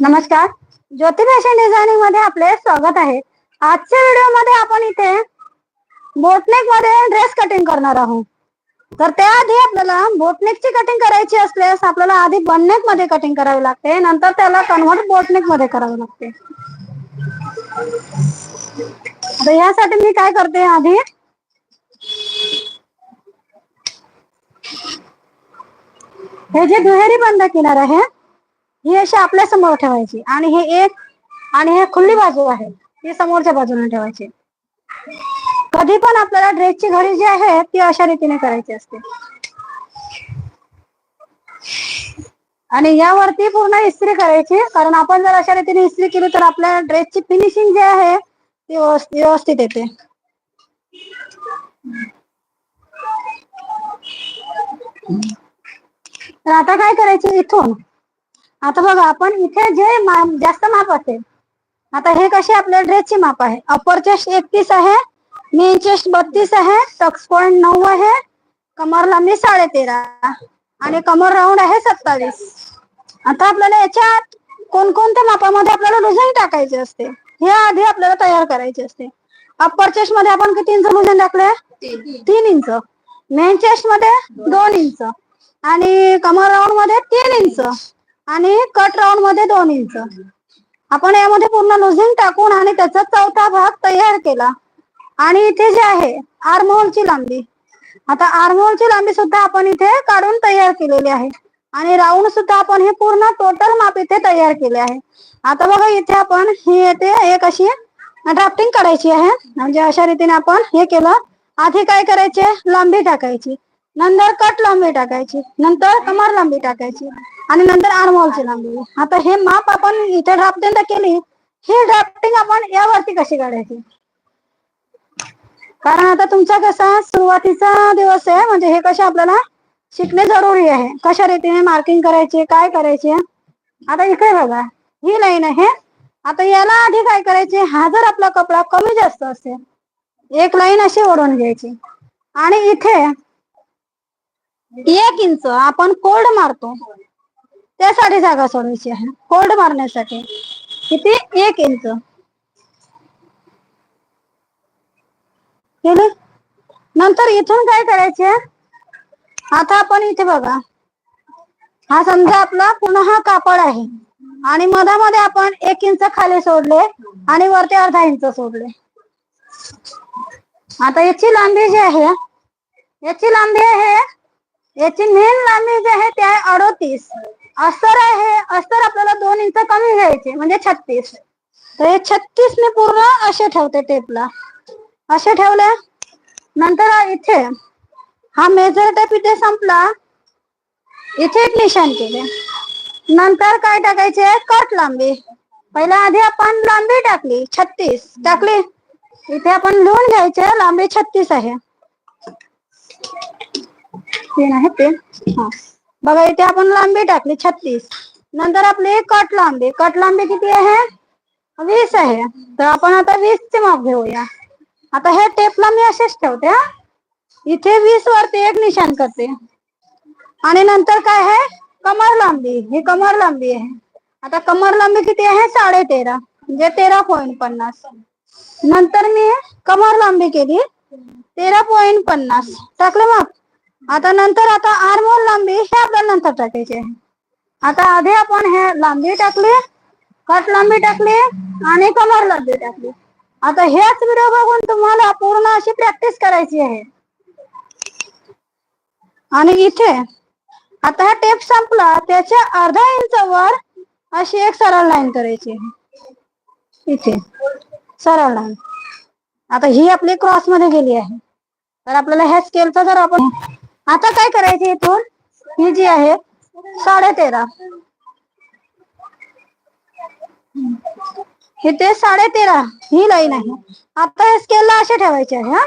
नमस्कार. ज्योती फॅशन डिझायनिंगमध्ये आपले स्वागत आहे. आजच्या व्हिडिओमध्ये आपण इथे बोटनेकमध्ये ड्रेस कटिंग करणार आहोत. तर त्याआधी आपल्याला बोटनेकची कटिंग करायची असल्यास आपल्याला आधी बननेकमध्ये कटिंग करावी लागते. नंतर त्याला कन्व्हर्ट बोटनेकमध्ये करावे लागते. आता यासाठी मी काय करते आधी? हे जे दुहेरी बंद किनार आहे ही अशी आपल्यासमोर ठेवायची. आणि हे एक आणि हे खुली बाजू आहे ती समोरच्या बाजूने ठेवायची. कधी पण आपल्याला ड्रेसची घडी जी आहे ती अशा रीतीने करायची असते. आणि यावरती पूर्ण इस्त्री करायची. कारण आपण जर अशा रीतीने इस्त्री केली तर आपल्या ड्रेसची फिनिशिंग जी आहे ती व्यवस्थित येते. तर आता काय करायचं इथून? आता बघा आपण इथे जे जास्त माप असेल आता हे कसे आपल्या ड्रेसची माप आहे? अपर चेस्ट एकतीस आहे मेन चेस्ट बत्तीस आहे टक्स पॉइंट नऊ आहे कमर लांबी साडे तेरा आणि कमर राऊंड आहे सत्तावीस. आता आपल्याला याच्यात कोणकोणत्या मापामध्ये आपल्याला लुझिंग टाकायचे असते? हे आधी आपल्याला तयार करायचे असते. अप्पर चेस्टमध्ये आपण किती इंच लुझिंग टाकले तीन. इंच. मेन चेस्टमध्ये दोन इंच. आणि कमर राऊंडमध्ये तीन इंच आणि कट राऊंडमध्ये दोन इंच. आपण यामध्ये पूर्ण लुझिंग टाकून आणि त्याचा चौथा भाग तयार केला. आणि इथे जे आहे आर्मोलची लांबी. आता आर्मोलची लांबी सुद्धा आपण इथे काढून तयार केलेली आहे. आणि राऊंड सुद्धा आपण हे पूर्ण टोटल माप इथे तयार केले आहे. आता बघा इथे आपण ही येते एक अशी ड्राफ्टिंग करायची आहे. म्हणजे अशा रीतीने आपण हे केलं. आधी काय करायचे? लांबी टाकायची. नंतर कट लांबी टाकायची नंतर कमर लांबी टाकायची आणि नंतर आर्महोलची लांबी. आता हे माप आपण इथे ड्राफ्टिंग केली ही ड्राफ्टिंग आपण यावरती कशी काढायची? कारण आता तुमचा कसा सुरुवातीचा दिवस आहे म्हणजे हे कसे आपल्याला शिकणे जरुरी आहे. कशा रीतीने मार्किंग करायचे काय करायचे? आता इकडे बघा. ही लाईन आहे. आता याला आधी काय करायचे? हा जर आपला कपडा कमी जास्त असेल एक लाईन अशी ओढून घ्यायची. आणि इथे एक इंच. आपण कोल्ड मारतो. त्यासाठी जागा सोडायची आहे. कोल्ड मारण्यासाठी किती? एक इंच. केले नंतर इथून काय करायचे? आता आपण इथे बघा. हा समजा आपला पुन्हा हा कापड आहे. आणि मधामध्ये आपण एक इंच खाली सोडले आणि वरती अर्धा इंच सोडले. आता याची लांबी जी आहे याची लांबी आहे याची मेन लांबी जी आहे ती आहे अडोतीस. अस्तर आहे अस्तर आपल्याला दोन इंच कमी घ्यायचे म्हणजे छत्तीस. तर हे छत्तीस मी पूर्ण असे ठेवते टेपला असे ठेवले नंतर इथे हा मेजर टेप इथे संपला. इथे एक निशाण केले. नंतर काय टाकायचे? कट लांबी. पहिला आधी आपण लांबी टाकली छत्तीस. टाकली. इथे आपण लिहून घ्यायचे लांबी छत्तीस आहे. तीन आहे ते. हा. बघा, इथे आपण लांबी टाकली, छत्तीस. नंतर आपली कट लांबी. कट लांबी आहे? वीस आहे. तर आपण आता वीस चे माप घेऊया. आता हे टेपला मी हा. इथे वीस वरती एक निशाण करते. नंतर काय आहे? कमर लांबी. ही कमर लांबी आहे. आता कमर लांबी किती आहे? साडे तेरा तेरा पॉईंट पन्नास. नंतर मी कमर लांबी केली. तेरा पॉईंट पन्नास. टाकलं मग आता नंतर आता आर्मोल लांबी हे आपल्याला नंतर टाकायचे आहे. आता आधी आपण हे लांबी टाकली कट लांबी टाकली आणि कमर लांबी टाकली. आता हेच व्हिडिओ बघून तुम्हाला पूर्ण अशी प्रॅक्टिस करायची आहे. आणि इथे आता हा टेप संपला त्याच्या अर्धा इंच वर अशी एक सरळ लाईन करायची आहे. इथे सरळ लाईन आता ही आपली क्रॉसमध्ये गेली आहे. तर आपल्याला ह्या स्केलचा जर आपण आता काय करायचे इथून? ही जी आहे साडे तेरा इथे साडे तेरा ही लाईन आहे. आता ह्या स्केलला असे ठेवायचे आहे हा?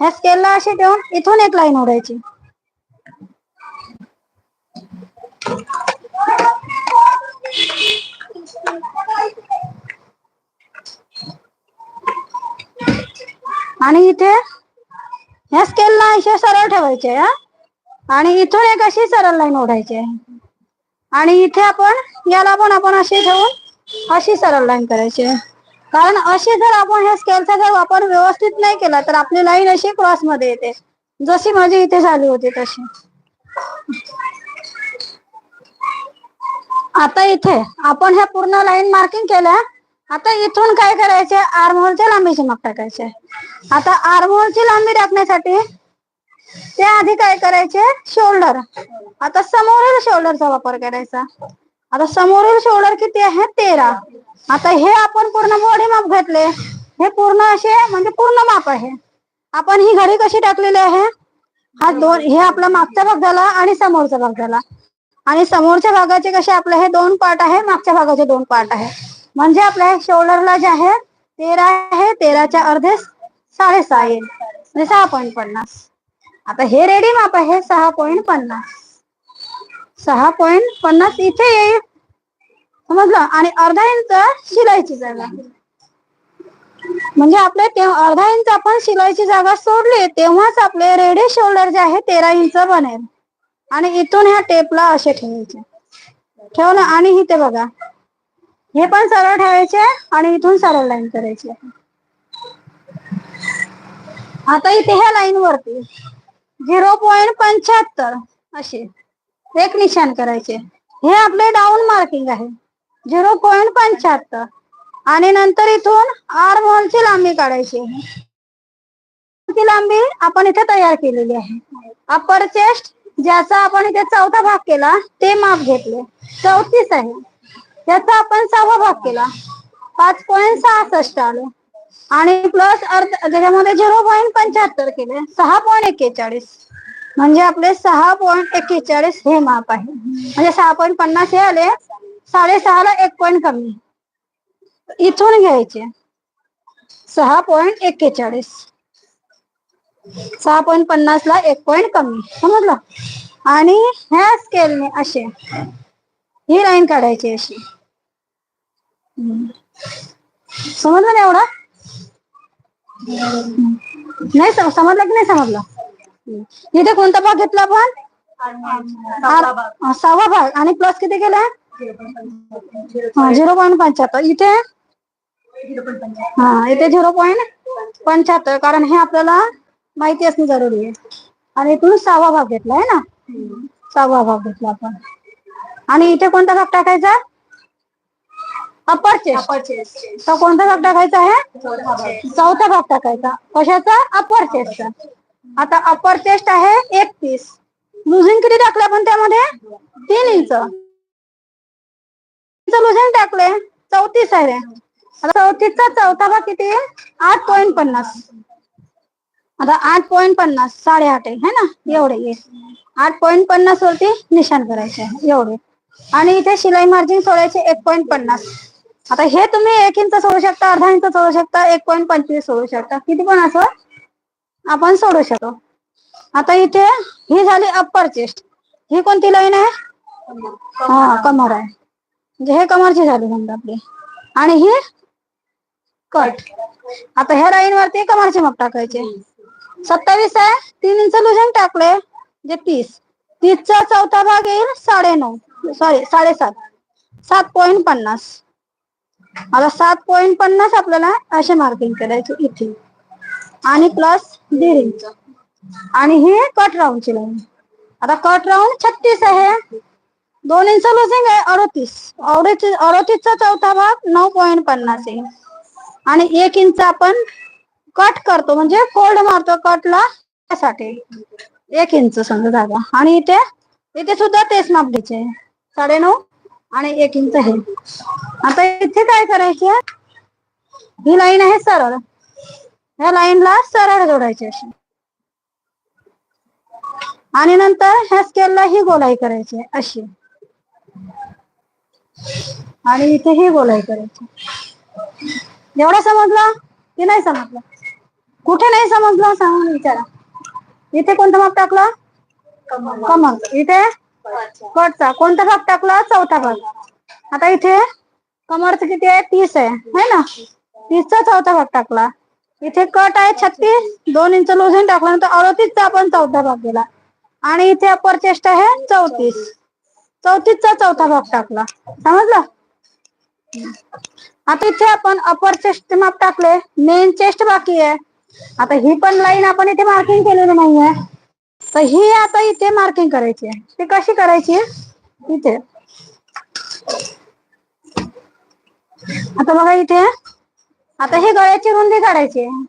ह्या स्केलला असे ठेवून इथून एक लाईन ओढायची. आणि इथे ह्या स्केलला अशा सरळ ठेवायचे हा? आणि इथून एक अशी सरळ लाईन ओढायची आहे. आणि इथे आपण याला पण आपण अशी ठेवून अशी सरळ लाईन करायची आहे. कारण अशी जर आपण ह्या स्केलचा जर वापर व्यवस्थित नाही केला तर आपली लाईन अशी क्रॉसमध्ये येते. जशी माझी इथे झाली होती तशी. आता इथे आपण ह्या पूर्ण लाईन मार्किंग केल्या. आता इथून काय करायचे? आरमोलच्या लांबीची माप टाकायचे आता आरमोलची लांबी टाकण्यासाठी ते आधी काय करायचे? शोल्डर आता समोरील शोल्डरचा वापर करायचा. आता समोरील शोल्डर किती आहे? तेरा. आता हे आपण पूर्ण बॉडी माप घेतले. हे पूर्ण असे म्हणजे पूर्ण माप आहे. आपण ही घडी कशी टाकलेली आहे? हा दोन हे आपला मागचा भाग झाला आणि समोरचा भाग झाला. आणि समोरच्या भागाचे कसे आपले हे दोन पार्ट आहे? मागच्या भागाचे दोन पार्ट आहे. म्हणजे आपल्या शोल्डरला जे आहे तेरा आहे तेराच्या अर्धे साडेसहा येईल. म्हणजे सहा पॉईंट पन्नास. आता हे रेडी माप आहे सहा पॉईंट पन्नास. सहा पॉईंट पन्नास इथे येईल. समजलं? आणि अर्धा इंच शिलाईची जागा. म्हणजे आपले तेव्हा अर्धा इंच आपण शिलाईची जागा सोडली तेव्हाच आपले रेडी शोल्डर जे आहे तेरा इंच बनेल. आणि इथून ह्या टेपला असे ठेवायचे. ठेवलं? आणि इथे बघा. हे पण सरळ ठेवायचे आणि इथून सरळ लाईन करायची. आता इथे ह्या लाईन वरती झिरो पॉईंट पंच्याहत्तर असे एक निशाण करायचे. हे आपले डाऊन मार्किंग आहे. झिरो पॉईंट पंच्याहत्तर. आणि नंतर इथून आर ची लांबी काढायची. ती लांबी आपण इथे तयार केलेली आहे. अपर चेस्ट ज्याचा आपण इथे चौथा भाग केला ते माप घेतले. चौतीस आहे. त्याचा आपण सहावा भाग केला. पाच पॉईंट सहासष्ट आलो. आणि प्लस अर्ध त्याच्यामध्ये झिरो पॉईंट पंच्याहत्तर केले. सहा पॉईंट एक्केचाळीस. म्हणजे आपले सहा पॉईंट एक्केचाळीस हे माप आहे. म्हणजे सहा पॉईंट पन्नास हे आले. साडेसहाला एक पॉईंट कमी. इथून घ्यायचे. सहा पॉईंट एक्केचाळीस. सहा पॉईंट पन्नास ला एक पॉईंट कमी. समजलं? आणि ह्या स्केलने असे ही लाईन काढायची अशी. समजलं ना एवढा? नाही समजलं की नाही समजलं? इथे कोणता भाग घेतला आपण? सहावा भाग. आणि प्लस किती केला? झिरो पॉईंट पंच्याहत्तर. इथे? हा इथे झिरो पॉईंट पंच्याहत्तर. कारण हे आपल्याला माहिती असणं जरुरी आहे. आणि इथून सहावा भाग घेतला आहे ना? सहावा भाग घेतला आपण. आणि इथे कोणता भाग टाकायचा? अपर चेस्ट तर कोणता भाग टाकायचा आहे? चौथा भाग. टाकायचा. कशाचा? अपर चेस्टचा आता अपर चेस्ट आहे एकतीस लुझिंग किती टाकलं आपण त्यामध्ये? तीन इंच लुझिंग टाकले चौतीस आहे आता चौतीसचा चौथा भाग किती? आहे आठ पॉईंट पन्नास. आता आठ पॉईंट पन्नास साडेआठ आहे है ना? एवढे. आठ पॉईंट पन्नास वरती निशाण करायचे आहे. एवढे. आणि इथे शिलाई मार्जिन सोडायचे एक पॉईंट पन्नास. आता हे तुम्ही एक इंच सोडू शकता अर्धा इंच सोडू शकता एक पॉईंट पंचवीस सोडू शकता. किती पण असं आपण सोडू शकतो. आता इथे ही झाली अप्पर चेस्ट ही कोणती लाईन आहे? हा कमर आहे. म्हणजे हे कमरची झाली समजा आपली. आणि ही कट आता ह्या लाईन वरती कमरचे मग टाकायचे. सत्तावीस आहे तीन इंच लुजन टाकले जे तीस. तीसचा चौथा भाग येईल साडे नऊ सॉरी साडेसात. सात पॉईंट पन्नास. आता सात पॉईंट पन्नास आपल्याला असे मार्किंग करायचे इथे. आणि प्लस दीड इंच आणि हे कट राऊंडची लाईन आता कट राऊंड छत्तीस आहे. दोन इंच लुझिंग आहे अडतीस. अडतीस अडतीसचा चौथा भाग नऊ पॉईंट पन्नास आहे. आणि एक इंच आपण कट करतो म्हणजे फोल्ड मारतो कटला त्यासाठी. एक इंच समजा जागा. आणि इथे इथे सुद्धा तेच माप घ्यायचे. साडे नऊ आणि एक इंच हे आता इथे काय करायचे ही लाईन आहे सरळ. ह्या लाईनला सरळ जोडायची अशी. आणि नंतर ह्या स्केलला ही गोलाई करायची आहे, अशी. आणि इथे ही गोलाई करायची एवढा समजला की नाही समजलं? कुठे नाही समजलं? सांग विचारा. इथे कोणतं माप टाकला? कमल. इथे कटचा. कोणता भाग टाकला? चौथा भाग. आता इथे कमरचं किती आहे? तीस आहे. है ना? तीसचा चौथा भाग टाकला. इथे कट आहे छत्तीस. दोन इंच लोझन टाकल्यानंतर अडतीसचा आपण चौथा भाग गेला आणि इथे अपर चेस्ट आहे चौतीस. चौथीचा चौथा भाग टाकला. समजलं? आता इथे आपण अपर चेस्ट माप टाकले. मेन चेस्ट बाकी आहे. आता ही पण लाईन आपण इथे मार्किंग केलेली नाहीये. तर ही आता इथे मार्किंग करायची आहे. ती कशी करायची इथे. आता बघा इथे. आता ही गळ्याची रुंदी काढायची आहे.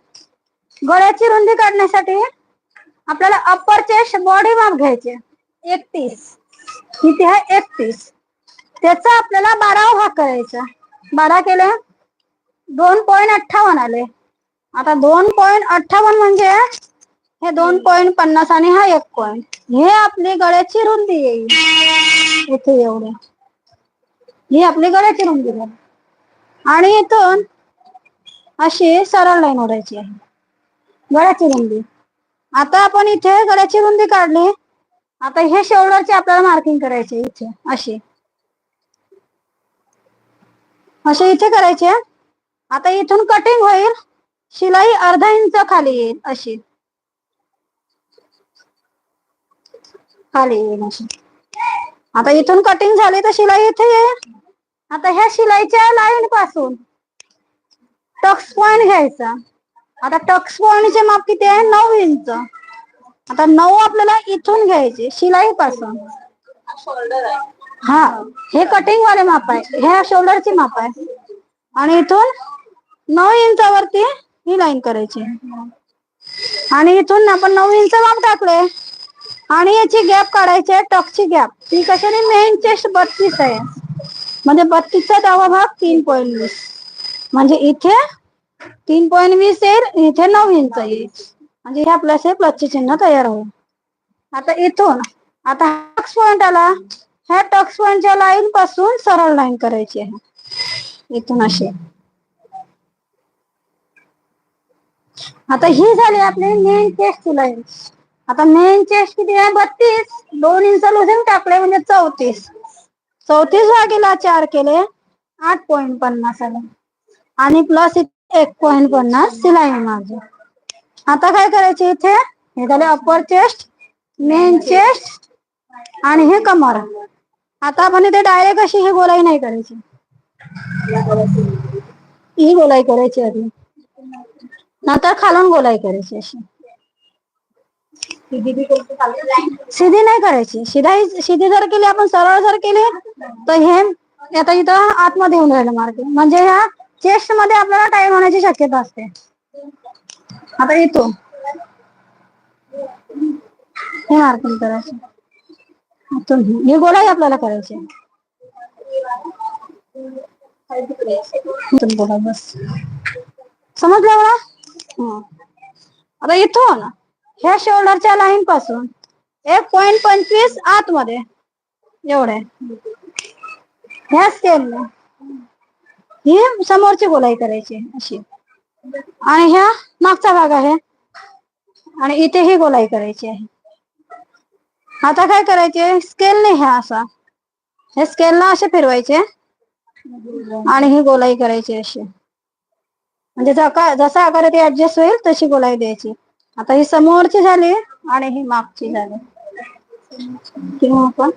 गळ्याची रुंदी काढण्यासाठी आपल्याला अप्पर चेस्ट बॉडी माप घ्यायचे एकतीस. इथे आहे एकतीस. त्याचा आपल्याला बारा भाग करायचा बारा केले. दोन पॉईंट अठ्ठावन्न आले. आता दोन पॉईंट अठ्ठावन्न म्हणजे हे दोन पॉईंट पन्नास आणि हा एक पॉईंट हे आपली गळ्याची रुंदी येईल. इथे एवढे. ही आपली गळ्याची रुंदी झाली आणि इथून अशी सरळ लाईन ओढायची आहे. गळ्याची रुंदी आता आपण इथे गळ्याची रुंदी काढली. आता हे शोल्डरची आपल्याला मार्किंग करायची इथे. अशी. असे इथे करायचे. आता इथून कटिंग होईल. शिलाई अर्धा इंच खाली येईल. अशी. खाली येईल अशी. आता इथून कटिंग झाली तर शिलाई इथे येईल आता ह्या शिलाईच्या लाईन पासून टक्स पॉइंट घ्यायचा. आता टक्स पॉइंटचे माप किती आहे? नऊ इंच. आता नऊ आपल्याला इथून घ्यायचे शिलाई पासून. हा हे कटिंग वाले माप आहे. ह्या शोल्डरची माप आहे. आणि इथून नऊ इंचावरती ही लाईन करायची. आणि इथून आपण नऊ इंच माप टाकले. आणि याची गॅप काढायची आहे टॉकची गॅप ती कशाने? मेन चेस्ट बत्तीस आहे. म्हणजे बत्तीसचा दहावा भाग तीन पॉईंट वीस. म्हणजे इथे तीन पॉईंट वीस येईल इथे नऊ इंच येईल म्हणजे हे आपलं असे प्लसचे चिन्ह तयार होईल. आता इथून आता टक्स पॉइंट आला. ह्या टक्स पॉइंटच्या लाईन पासून सरळ लाईन करायची आहे. इथून अशी. आता ही झाली आपली मेन चेस्ट लाईन आता मेन चेस्ट किती आहे? बत्तीस. दोन इंच लुझिंग टाकले म्हणजे चौतीस. चौतीस भागीला चार केले आठ पॉइंट पन्नास आले. आणि प्लस एक पॉइंट पन्नास सिलाई माझी. आता काय करायचे इथे? हे झाले अपर चेस्ट मेन चेस्ट आणि हे कमर. आता आपण इथे डायरेक्ट अशी ही गोलाई नाही करायची. ही गोलाई करायची आधी. नंतर खालून गोलाई करायची अशी. सीधी नाही करायची. शिदाई शिदी जर केली आपण सरळ जर केली तर हे आता इथं आतमध्ये येऊन राहिलं मार्ग म्हणजे ह्या चेस्टमध्ये आपल्याला टाईम होण्याची शक्यता असते. आता येतो हे मार्किंग करायचं. हे गोळाही आपल्याला करायची. बस. समजलं एवढा आता आता ना. ह्या शोल्डरच्या लाईन पासून. एक पॉइंट पंचवीस आतमध्ये. एवढे. ह्या स्केलने ही समोरची गोलाई करायची अशी. आणि ह्या मागचा भाग आहे. आणि इथे ही गोलाई करायची आहे. आता काय करायचे? स्केलने ह्या असा. हे स्केलला असे फिरवायचे. आणि ही गोलाई करायची अशी. म्हणजे जसा आकार ते ऍडजस्ट होईल तशी गोलाई द्यायची. आता ही समोरची झाली आणि ही मागची झाली. किंवा आपण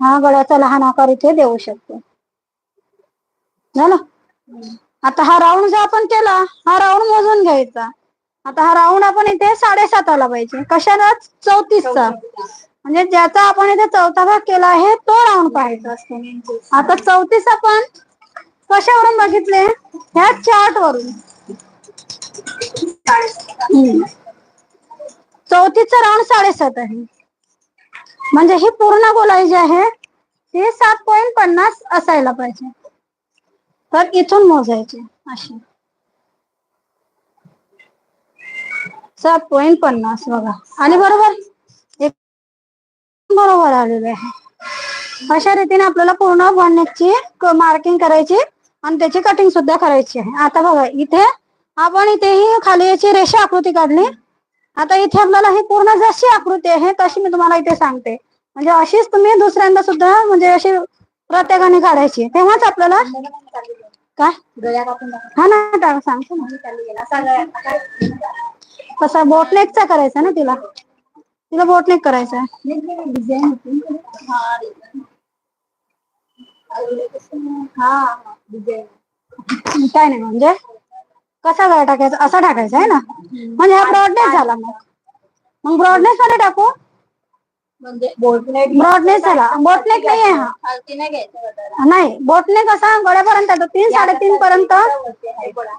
हा गळ्याचा लहान आकार इथे देऊ शकतो. झालं? आता हा राऊंड जो आपण केला हा राऊंड मोजून घ्यायचा. आता हा राऊंड आपण इथे साडेसात आला पाहिजे. कशाला? चौतीसचा. म्हणजे ज्याचा आपण इथे चौथा भाग केला आहे तो राऊंड पाहायचा असतो. आता चौतीस आपण कशावरून बघितले? ह्या चार्ट वरून. चौथीच राऊंड साडेसात आहे. म्हणजे ही पूर्ण गोलाई जी आहे ती सात पॉईंट पन्नास असायला पाहिजे. तर इथून मोजायचे अशी सात पॉईंट पन्नास बघा. आणि बरोबर एक बरोबर आलेले आहे. अशा रीतीने आपल्याला पूर्ण बनण्याची मार्किंग करायची आणि त्याची कटिंग सुद्धा करायची आहे. आता बघा इथे आपण इथेही खाली याची रेषा आकृती काढली. आता इथे आपल्याला ही पूर्ण जशी आकृती आहे तशी मी तुम्हाला इथे सांगते. म्हणजे अशीच तुम्ही दुसऱ्यांदा सुद्धा म्हणजे अशी प्रत्येकाने काढायची. तेव्हाच आपल्याला काय? हा ना सांगतो कसा बोटनेकचा करायचा ना तिला? तिला बोटनेक करायचा आहे. काय नाही म्हणजे? कसा गळा टाकायचा? असा टाकायचा आहे ना? म्हणजे हा ब्रॉडनेस झाला मग. मग ब्रॉडनेस मध्ये टाकू? म्हणजे बोटनेट ब्रॉडनेस झाला. बोटनेक नाही आहे हा. खालती नाही घ्यायचं गळा. नाही बोटनेक असा गळ्यापर्यंत येतो. तीन साडेतीन पर्यंत. वरती आहे गळा.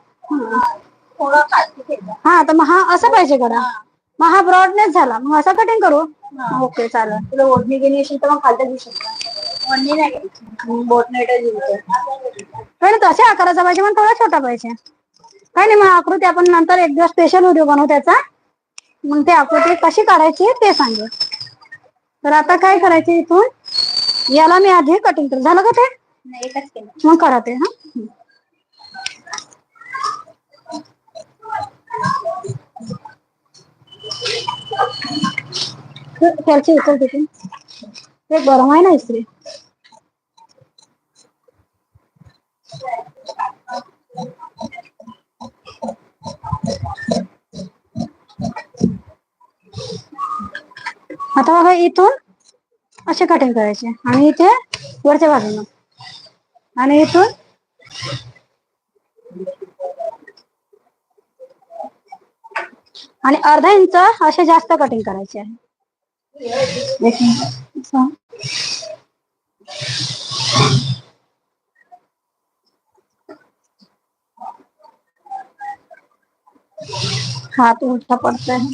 थोडं खालती घ्यायचं. हा तर मग हा असं पाहिजे गळा मग हा ब्रॉडनेस झाला. मग असं कटिंग करू? ओके चालेल. तुला ओढणी गेली असेल तर मग खालतं घेऊ शकता. ओढणी नाही घ्यायची. बोटनेटच घ्यायचं पण आकाराचा पाहिजे पण थोडा छोटा पाहिजे. काही नाही मग आकृती आपण नंतर एक दिवस स्पेशल व्हिडिओ बनवू त्याचा. मग ते आकृती कशी काढायची ते सांगू तर आता काय करायचे इथून? याला मी आधी कटिंग केलं झालं का ते? मग करा ते हा. त्याची उचल तिथून ते गरम आहे ना इस्त्री. आता बघा इथून असे कटिंग करायचे. आणि इथे वरच्या बाजूनं. आणि इथून आणि अर्धा इंच असे जास्त कटिंग करायचे आहे एक मिनिट. असं. हाथ उल्टा पड़ता है।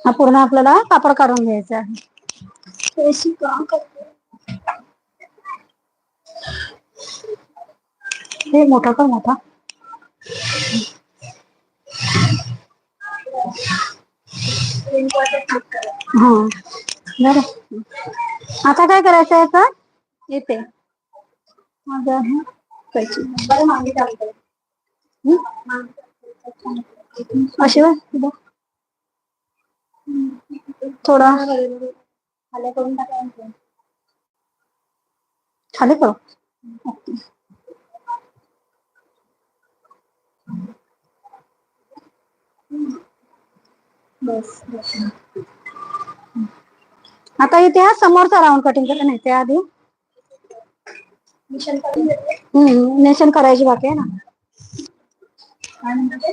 हा पूर्ण आपल्याला कापड काढून घ्यायचा आहे. हे मोठा का मोठा. हा. बरं. आता काय करायचं आहे? अशी बघ, इथं. थोडा. खाली करून टाकायचं खाली करू. बस बस. आता इथे हा समोरचा राऊंड कटिंग केलं नाही त्या आधी. मिशन करून हम्म निशाण करायची बाकी आहे ना.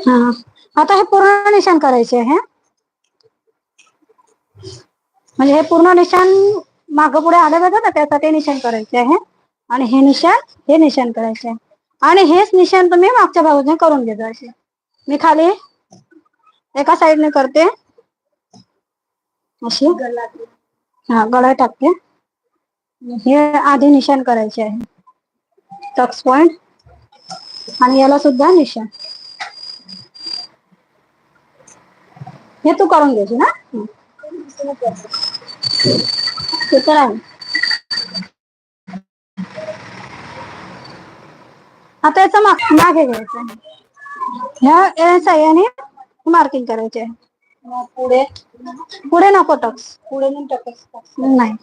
हा आता हे पूर्ण निशाण करायचे आहे. म्हणजे हे पूर्ण निशाण माग पुढे आले बघा ना त्यासाठी निशाण करायचे आहे. आणि हे निशाण हे निशाण करायचे आणि हेच निशाण तुम्ही मागच्या बाजूने करून घेता असे मी खाली एका करते. अशी. हा गळा टाकते हे आधी निशाण करायचे आहे. टक्स पॉइंट आणि याला सुद्धा निशाण. हे तू करून घ्यायची ना ते तर आहे आता याचा माग मागे घ्यायचं आहे. ह्या या मार्किंग करायचे आहे. मग पुढे पुढे नको टक्स. पुढे नाही टक्स. नाही.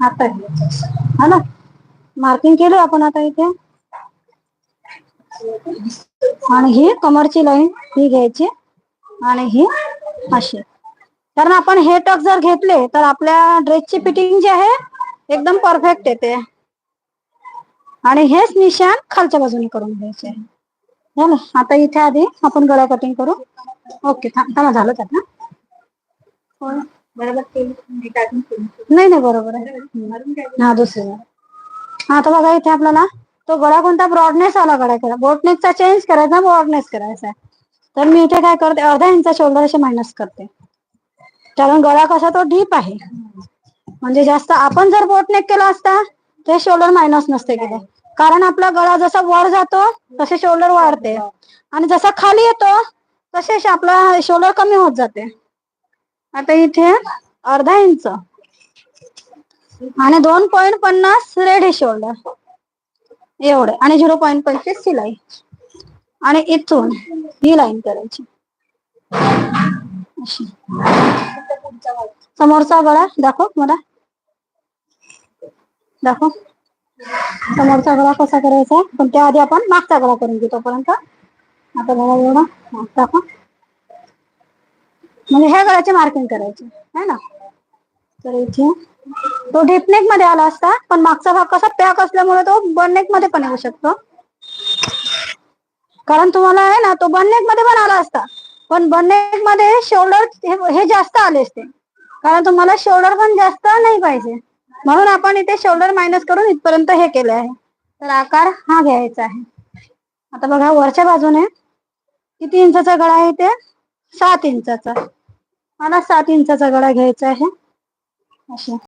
आता हा ना? मार्किंग केलं आपण आता इथे. आणि ही कमरची लाईन ही घ्यायची. आणि ही अशी. कारण आपण हे टक जर घेतले तर आपल्या ड्रेसची फिटिंग जी आहे एकदम परफेक्ट येते. आणि हेच निशाण खालच्या बाजूने करून घ्यायचे. आहे झालं आता इथे आधी आपण गळा कटिंग करू. ओके थांब झालं आता. बरोबर टाकून केली. नाही नाही बरोबर आहे. हा दुसरे. हा आता बघा इथे आपल्याला तो गळा कोणता? ब्रॉडनेस वाला गळा केला. बोटनेसचा चेंज करायचा ब्रॉडनेस करायचा आहे. तर मी इथे काय करते अर्धा इंचा शोल्डर असे मायनस करते. कारण गळा कसा तो डीप आहे. म्हणजे जास्त आपण जर बोटनेक केला असता ते शोल्डर मायनस नसते केले कारण आपला गळा जसा वर जातो तसे शोल्डर वाढते. आणि जसा खाली येतो तसे आपला शोल्डर कमी होत जाते. आता इथे अर्धा इंच. आणि दोन पॉईंट पन्नास रेडी शोल्डर एवढे. आणि झिरो पॉईंट पंचवीस सिलाई. आणि इथून ही लाईन करायची. समोरचा गळा दाखव मला. दाखव. समोरचा गळा कसा करायचा? पण त्याआधी आपण मागचा गळा करून घेऊ तोपर्यंत. आता बघा एवढा मागचा पण म्हणजे ह्या गळ्याचे मार्किंग करायची. है ना? तर इथे तो डीपनेकमध्ये आला असता पण मागचा भाग कसा पॅक असल्यामुळे तो बर्नेकमध्ये पण येऊ शकतो. कारण तुम्हाला आहे ना तो बर्नेकमध्ये पण आला असता. पण बननेकमध्ये शोल्डर हे जास्त आले असते. कारण तुम्हाला शोल्डर पण जास्त नाही पाहिजे. म्हणून आपण इथे शोल्डर मायनस करून इथपर्यंत हे केले आहे. तर आकार हा घ्यायचा आहे. आता बघा वरच्या बाजूने किती इंचाचा गळा आहे ते सात इंचाचा. मला सात इंचाचा गळा घ्यायचा आहे. असे